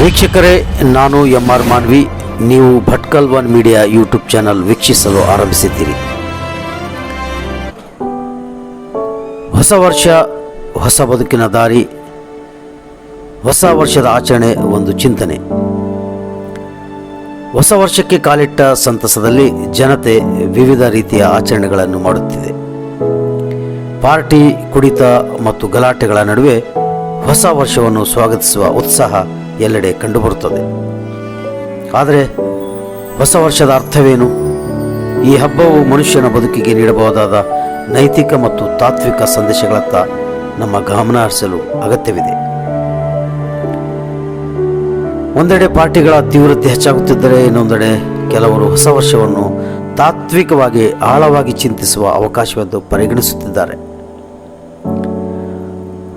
ವೀಕ್ಷಕರೇ, ನಾನು M R Manvi. ನೀವು Bhatkal one media YouTube channel ವೀಕ್ಷಿಸಲು ಆರಂಭಿಸಿದ್ದೀರಿ. ಹೊಸ ವರ್ಷ, ಹೊಸ ಬದುಕಿನ ದಾರಿ, ಹೊಸ ವರ್ಷದ ಆಚರಣೆ ಒಂದು ಚಿಂತನೆ. ಹೊಸ ವರ್ಷಕ್ಕೆ ಕಾಲಿಟ್ಟ ಸಂತಸದಲ್ಲಿ ಜನತೆ ವಿವಿಧ ರೀತಿಯ ಆಚರಣೆಗಳನ್ನು ಮಾಡುತ್ತಿದೆ. ಪಾರ್ಟಿ, ಕುಡಿತ ಮತ್ತು ಗಲಾಟೆಗಳ ನಡುವೆ ಹೊಸ ವರ್ಷವನ್ನು ಸ್ವಾಗತಿಸುವ ಉತ್ಸಾಹ ಎಲ್ಲೆಡೆ ಕಂಡುಬರುತ್ತದೆ. ಆದರೆ ಹೊಸ ವರ್ಷದ ಅರ್ಥವೇನು? ಈ ಹಬ್ಬವು ಮನುಷ್ಯನ ಬದುಕಿಗೆ ನೀಡಬಹುದಾದ ನೈತಿಕ ಮತ್ತು ತಾತ್ವಿಕ ಸಂದೇಶಗಳತ್ತ ನಮ್ಮ ಗಮನ ಹರಿಸಲು ಅಗತ್ಯವಿದೆ. ಒಂದೆಡೆ ಪಾರ್ಟಿಗಳ ತೀವ್ರತೆ ಹೆಚ್ಚಾಗುತ್ತಿದ್ದರೆ ಇನ್ನೊಂದೆಡೆ ಕೆಲವರು ಹೊಸ ವರ್ಷವನ್ನು ತಾತ್ವಿಕವಾಗಿ, ಆಳವಾಗಿ ಚಿಂತಿಸುವ ಅವಕಾಶವೆಂದು ಪರಿಗಣಿಸುತ್ತಿದ್ದಾರೆ.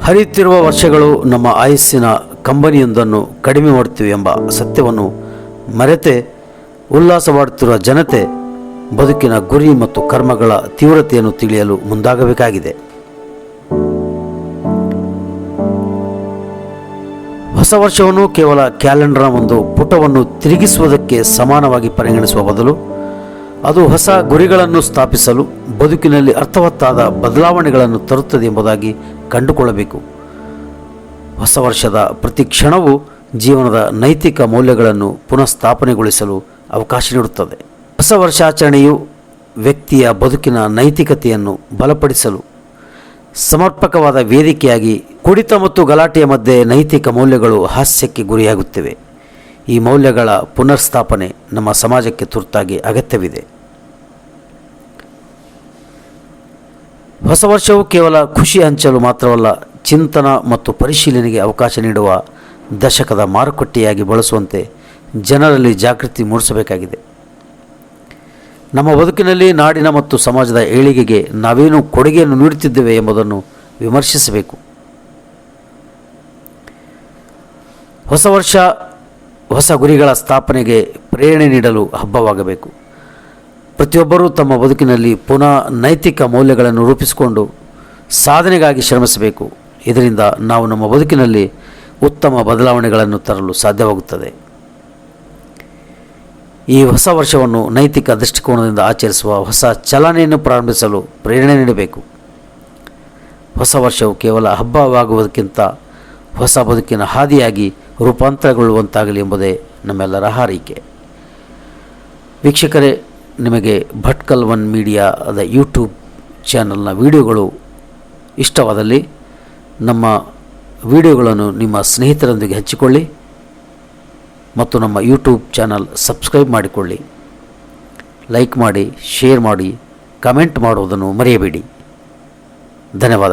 ಹರಿಯುತ್ತಿರುವ ವರ್ಷಗಳು ನಮ್ಮ ಆಯಸ್ಸಿನ ಕಂಬನಿಯೊಂದನ್ನು ಕಡಿಮೆ ಮಾಡುತ್ತಿವೆ ಎಂಬ ಸತ್ಯವನ್ನು ಮರೆತೆ ಉಲ್ಲಾಸವಾಡುತ್ತಿರುವ ಜನತೆ ಬದುಕಿನ ಗುರಿ ಮತ್ತು ಕರ್ಮಗಳ ತೀವ್ರತೆಯನ್ನು ತಿಳಿಯಲು ಮುಂದಾಗಬೇಕಾಗಿದೆ. ಹೊಸ ವರ್ಷವನ್ನು ಕೇವಲ ಕ್ಯಾಲೆಂಡರ್ನ ಒಂದು ಪುಟವನ್ನು ತಿರುಗಿಸುವುದಕ್ಕೆ ಸಮಾನವಾಗಿ ಪರಿಗಣಿಸುವ ಬದಲು ಅದು ಹೊಸ ಗುರಿಗಳನ್ನು ಸ್ಥಾಪಿಸಲು ಬದುಕಿನಲ್ಲಿ ಅರ್ಥವತ್ತಾದ ಬದಲಾವಣೆಗಳನ್ನು ತರುತ್ತದೆ ಎಂಬುದಾಗಿ ಕಂಡುಕೊಳ್ಳಬೇಕು. ಹೊಸ ವರ್ಷದ ಪ್ರತಿ ಕ್ಷಣವು ಜೀವನದ ನೈತಿಕ ಮೌಲ್ಯಗಳನ್ನು ಪುನಃಸ್ಥಾಪನೆಗೊಳಿಸಲು ಅವಕಾಶ ನೀಡುತ್ತದೆ. ಹೊಸ ವರ್ಷಾಚರಣೆಯು ವ್ಯಕ್ತಿಯ ಬದುಕಿನ ನೈತಿಕತೆಯನ್ನು ಬಲಪಡಿಸಲು ಸಮರ್ಪಕವಾದ ವೇದಿಕೆಯಾಗಿ ಕುಡಿತ ಮತ್ತು ಗಲಾಟೆಯ ಮಧ್ಯೆ ನೈತಿಕ ಮೌಲ್ಯಗಳು ಹಾಸ್ಯಕ್ಕೆ ಗುರಿಯಾಗುತ್ತಿವೆ. ಈ ಮೌಲ್ಯಗಳ ಪುನರ್ಸ್ಥಾಪನೆ ನಮ್ಮ ಸಮಾಜಕ್ಕೆ ತುರ್ತಾಗಿ ಅಗತ್ಯವಿದೆ. ಹೊಸ ವರ್ಷವು ಕೇವಲ ಖುಷಿ ಹಂಚಲು ಮಾತ್ರವಲ್ಲ ಚಿಂತನ ಮತ್ತು ಪರಿಶೀಲನೆಗೆ ಅವಕಾಶ ನೀಡುವ ದಶಕದ ಮಾರುಕಟ್ಟೆಯಾಗಿ ಬಳಸುವಂತೆ ಜನರಲ್ಲಿ ಜಾಗೃತಿ ಮೂಡಿಸಬೇಕಾಗಿದೆ. ನಮ್ಮ ಬದುಕಿನಲ್ಲಿ ನಾಡಿನ ಮತ್ತು ಸಮಾಜದ ಏಳಿಗೆಗೆ ನಾವೇನು ಕೊಡುಗೆಯನ್ನು ನೀಡುತ್ತಿದ್ದೇವೆ ಎಂಬುದನ್ನು ವಿಮರ್ಶಿಸಬೇಕು. ಹೊಸ ವರ್ಷ, ಹೊಸ ಗುರಿಗಳ ಸ್ಥಾಪನೆಗೆ ಪ್ರೇರಣೆ ನೀಡಲು ಹಬ್ಬವಾಗಬೇಕು. ಪ್ರತಿಯೊಬ್ಬರೂ ತಮ್ಮ ಬದುಕಿನಲ್ಲಿ ಪುನಃ ನೈತಿಕ ಮೌಲ್ಯಗಳನ್ನು ರೂಪಿಸಿಕೊಂಡು ಸಾಧನೆಗಾಗಿ ಶ್ರಮಿಸಬೇಕು. ಇದರಿಂದ ನಾವು ನಮ್ಮ ಬದುಕಿನಲ್ಲಿ ಉತ್ತಮ ಬದಲಾವಣೆಗಳನ್ನು ತರಲು ಸಾಧ್ಯವಾಗುತ್ತದೆ. ಈ ಹೊಸ ವರ್ಷವನ್ನು ನೈತಿಕ ದೃಷ್ಟಿಕೋನದಿಂದ ಆಚರಿಸುವ ಹೊಸ ಚಲನೆಯನ್ನು ಪ್ರಾರಂಭಿಸಲು ಪ್ರೇರಣೆ ನೀಡಬೇಕು. ಹೊಸ ವರ್ಷವು ಕೇವಲ ಹಬ್ಬವಾಗುವುದಕ್ಕಿಂತ ಹೊಸ ಬದುಕಿನ ಹಾದಿಯಾಗಿ ರೂಪಾಂತರಗೊಳ್ಳುವಂತಾಗಲಿ ಎಂಬುದೇ ನಮ್ಮೆಲ್ಲರ ಹಾರೈಕೆ. ವೀಕ್ಷಕರೇ, ನಿಮಗೆ ಭಟ್ಕಲ್ ಒನ್ ಮೀಡಿಯಾದ ಯೂಟ್ಯೂಬ್ ಚಾನಲ್ನ ವಿಡಿಯೋಗಳು ಇಷ್ಟವಾದಲ್ಲಿ ನಮ್ಮ ವಿಡಿಯೋಗಳನ್ನು ನಿಮ್ಮ ಸ್ನೇಹಿತರೊಂದಿಗೆ ಹಂಚಿಕೊಳ್ಳಿ ಮತ್ತು ನಮ್ಮ ಯೂಟ್ಯೂಬ್ ಚಾನಲ್ ಸಬ್ಸ್ಕ್ರೈಬ್ ಮಾಡಿಕೊಳ್ಳಿ. ಲೈಕ್ ಮಾಡಿ, ಶೇರ್ ಮಾಡಿ, ಕಮೆಂಟ್ ಮಾಡುವುದನ್ನು ಮರೆಯಬೇಡಿ. ಧನ್ಯವಾದ.